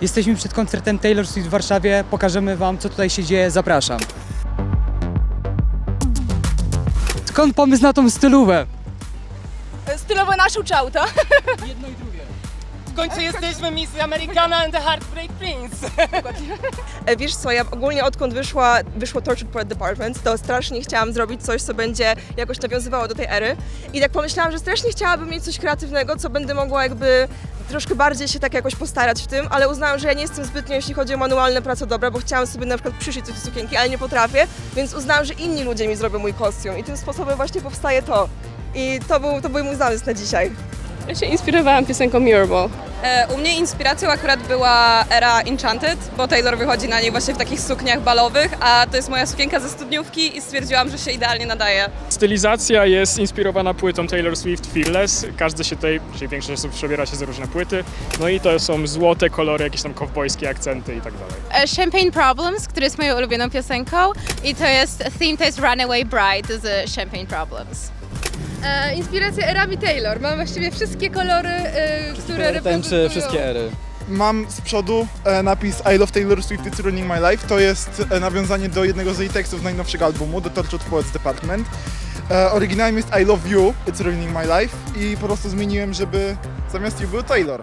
Jesteśmy przed koncertem Taylor Swift w Warszawie. Pokażemy Wam, co tutaj się dzieje. Zapraszam. Skąd pomysł na tą stylówę? Stylowo nasz uczałta. Jedno i drugie. W końcu jesteśmy Miss Americana and the Heartbreak Prince. E, Wiesz co, ja ogólnie odkąd wyszła, wyszło Tortured Poet Department, to strasznie chciałam zrobić coś, co będzie jakoś nawiązywało do tej ery. I tak pomyślałam, że strasznie chciałabym mieć coś kreatywnego, co będę mogła jakby troszkę bardziej się tak jakoś postarać w tym, ale uznałam, że ja nie jestem zbytnio, jeśli chodzi o manualne prace dobra, bo chciałam sobie na przykład przyszyć coś sukienki, ale nie potrafię, więc uznałam, że inni ludzie mi zrobią mój kostium i tym sposobem właśnie powstaje to. I to był, to był mój zamysł na dzisiaj. Ja się inspirowałam piosenką Mural. E, U mnie inspiracją akurat była era Enchanted, bo Taylor wychodzi na niej właśnie w takich sukniach balowych, a to jest moja sukienka ze studniówki i stwierdziłam, że się idealnie nadaje. Stylizacja jest inspirowana płytą Taylor Swift Fearless. Każdy się tutaj, czyli większość osób przebiera się za różne płyty. No i to są złote kolory, jakieś tam kowbojskie akcenty i tak dalej. E, Champagne Problems, który jest moją ulubioną piosenką i to jest theme to jest Runaway Bride z Champagne Problems. E, inspiracja erami Taylor. Mam właściwie wszystkie kolory, e, które reprezentują. wszystkie ery. Mam z przodu e, napis I love Taylor Swift, it's ruining my life. To jest e, nawiązanie do jednego z jej tekstów z najnowszego albumu, The Tortured Poets Department. E, oryginałem jest I love you, it's ruining my life i po prostu zmieniłem, żeby zamiast you był Taylor.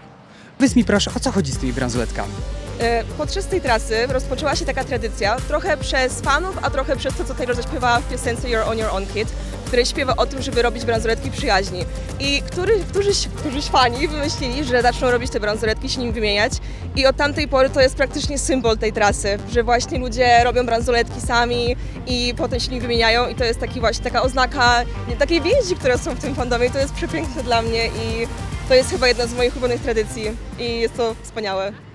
Powiedz mi proszę, o co chodzi z tymi bransoletkami? E, Podczas tej trasy rozpoczęła się taka tradycja, trochę przez fanów, a trochę przez to, co Taylor zaśpiewała w piosence You're on Your Own Kid, w której śpiewa o tym, żeby robić bransoletki przyjaźni. I który, któryś, któryś fani wymyślili, że zaczną robić te bransoletki, się nim wymieniać. I od tamtej pory to jest praktycznie symbol tej trasy, że właśnie ludzie robią bransoletki sami i potem się nim wymieniają i to jest taki właśnie taka oznaka takiej więzi, które są w tym fandomie. To jest przepiękne dla mnie i to jest chyba jedna z moich ulubionych tradycji i jest to wspaniałe.